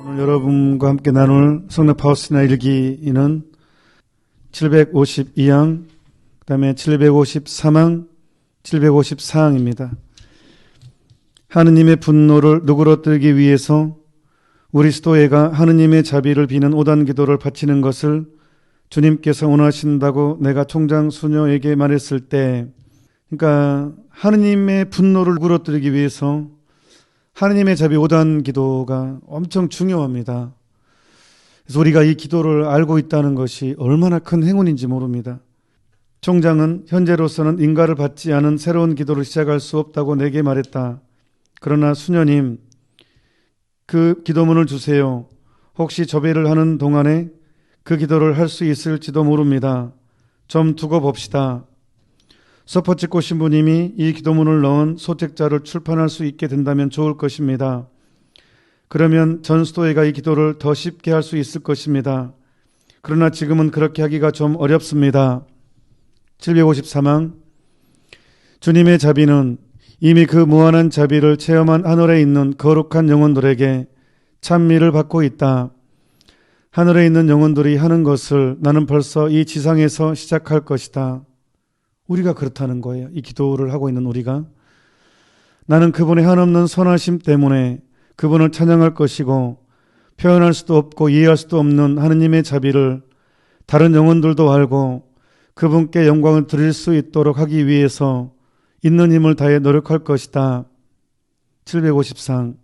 오늘 여러분과 함께 나눌 성령 파우스나 일기는 752양, 그 다음에 753항, 754항입니다. 하느님의 분노를 누그러뜨리기 위해서 우리 스토에가 하느님의 자비를 비는 오단 기도를 바치는 것을 주님께서 원하신다고 내가 총장 수녀에게 말했을 때, 그러니까 하느님의 분노를 누그러뜨리기 위해서 하느님의 자비 오단 기도가 엄청 중요합니다. 그래서 우리가 이 기도를 알고 있다는 것이 얼마나 큰 행운인지 모릅니다. 총장은 현재로서는 인가를 받지 않은 새로운 기도를 시작할 수 없다고 내게 말했다. 그러나 수녀님, 그 기도문을 주세요. 혹시 저배를 하는 동안에 그 기도를 할 수 있을지도 모릅니다. 좀 두고 봅시다. 서퍼치코 신부님이 이 기도문을 넣은 소책자를 출판할 수 있게 된다면 좋을 것입니다. 그러면 전스토에가 이 기도를 더 쉽게 할 수 있을 것입니다. 그러나 지금은 그렇게 하기가 좀 어렵습니다. 753항 주님의 자비는 이미 그 무한한 자비를 체험한 하늘에 있는 거룩한 영혼들에게 찬미를 받고 있다. 하늘에 있는 영혼들이 하는 것을 나는 벌써 이 지상에서 시작할 것이다. 우리가 그렇다는 거예요. 이 기도를 하고 있는 우리가. 나는 그분의 한없는 선하심 때문에 그분을 찬양할 것이고 표현할 수도 없고 이해할 수도 없는 하느님의 자비를 다른 영혼들도 알고 그분께 영광을 드릴 수 있도록 하기 위해서 있는 힘을 다해 노력할 것이다. 750상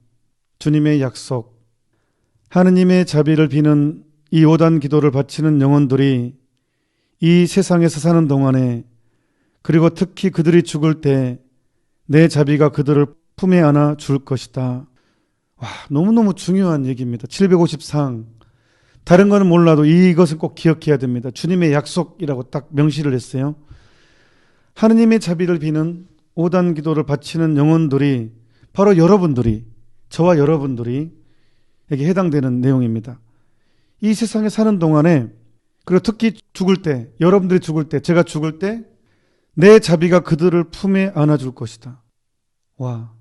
주님의 약속 하느님의 자비를 비는 이 5단 기도를 바치는 영혼들이 이 세상에서 사는 동안에 그리고 특히 그들이 죽을 때 내 자비가 그들을 품에 안아 줄 것이다. 와, 너무너무 중요한 얘기입니다. 750상. 다른 거는 몰라도 이것은 꼭 기억해야 됩니다. 주님의 약속이라고 딱 명시를 했어요. 하느님의 자비를 비는 5단 기도를 바치는 영혼들이 바로 여러분들이, 저와 여러분들이 에게 해당되는 내용입니다. 이 세상에 사는 동안에 그리고 특히 죽을 때, 여러분들이 죽을 때, 제가 죽을 때 내 자비가 그들을 품에 안아줄 것이다. 와,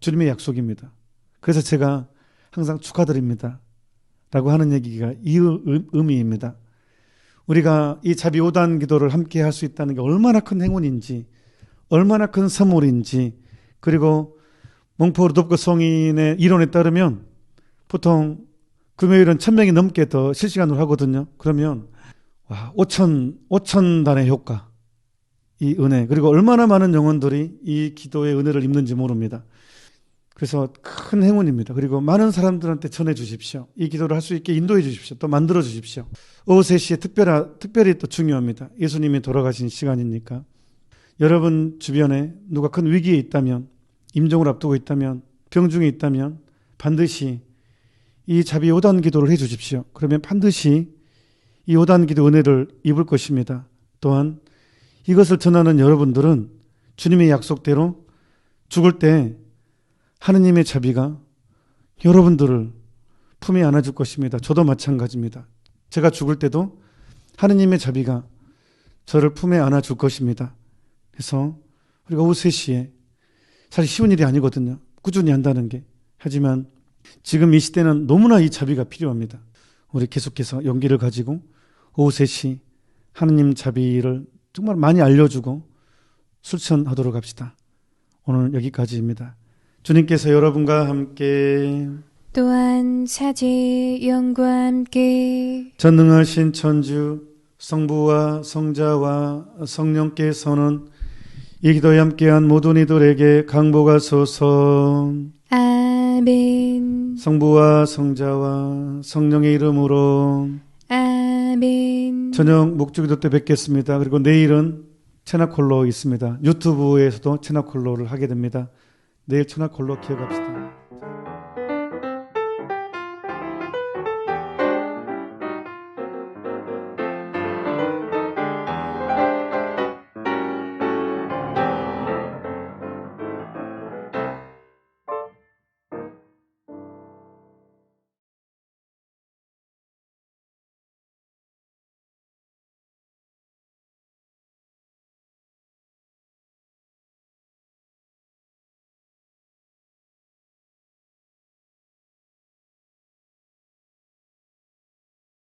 주님의 약속입니다. 그래서 제가 항상 축하드립니다. 라고 하는 얘기가 이 의미입니다. 우리가 이 자비 5단 기도를 함께 할 수 있다는 게 얼마나 큰 행운인지, 얼마나 큰 선물인지, 그리고 몽포 루도프 성인의 이론에 따르면 보통 금요일은 천명이 넘게 더 실시간으로 하거든요. 그러면 와, 5천 5천 단의 효과. 이 은혜 그리고 얼마나 많은 영혼들이 이 기도의 은혜를 입는지 모릅니다. 그래서 큰 행운입니다. 그리고 많은 사람들한테 전해 주십시오. 이 기도를 할 수 있게 인도해 주십시오. 또 만들어 주십시오. 오후 3시에 특별하, 특별히 또 중요합니다. 예수님이 돌아가신 시간이니까. 여러분 주변에 누가 큰 위기에 있다면, 임종을 앞두고 있다면, 병중에 있다면 반드시 이 자비 5단 기도를 해 주십시오. 그러면 반드시 이 5단 기도 은혜를 입을 것입니다. 또한 이것을 전하는 여러분들은 주님의 약속대로 죽을 때 하느님의 자비가 여러분들을 품에 안아줄 것입니다. 저도 마찬가지입니다. 제가 죽을 때도 하느님의 자비가 저를 품에 안아줄 것입니다. 그래서 우리가 오후 3시에 사실 쉬운 일이 아니거든요. 꾸준히 한다는 게. 하지만 지금 이 시대는 너무나 이 자비가 필요합니다. 우리 계속해서 용기를 가지고 오후 3시 하느님 자비를 정말 많이 알려주고 실천하도록 합시다. 오늘 여기까지입니다. 주님께서 여러분과 함께 또한 사제 영과 함께 전능하신 천주 성부와 성자와 성령께서는 이 기도에 함께한 모든 이들에게 강복하소서 아멘 성부와 성자와 성령의 이름으로 아멘 저녁 목주기도 때 뵙겠습니다. 그리고 내일은 체나콜로 있습니다. 유튜브에서도 체나콜로를 하게 됩니다. 내일 체나콜로 기억합시다.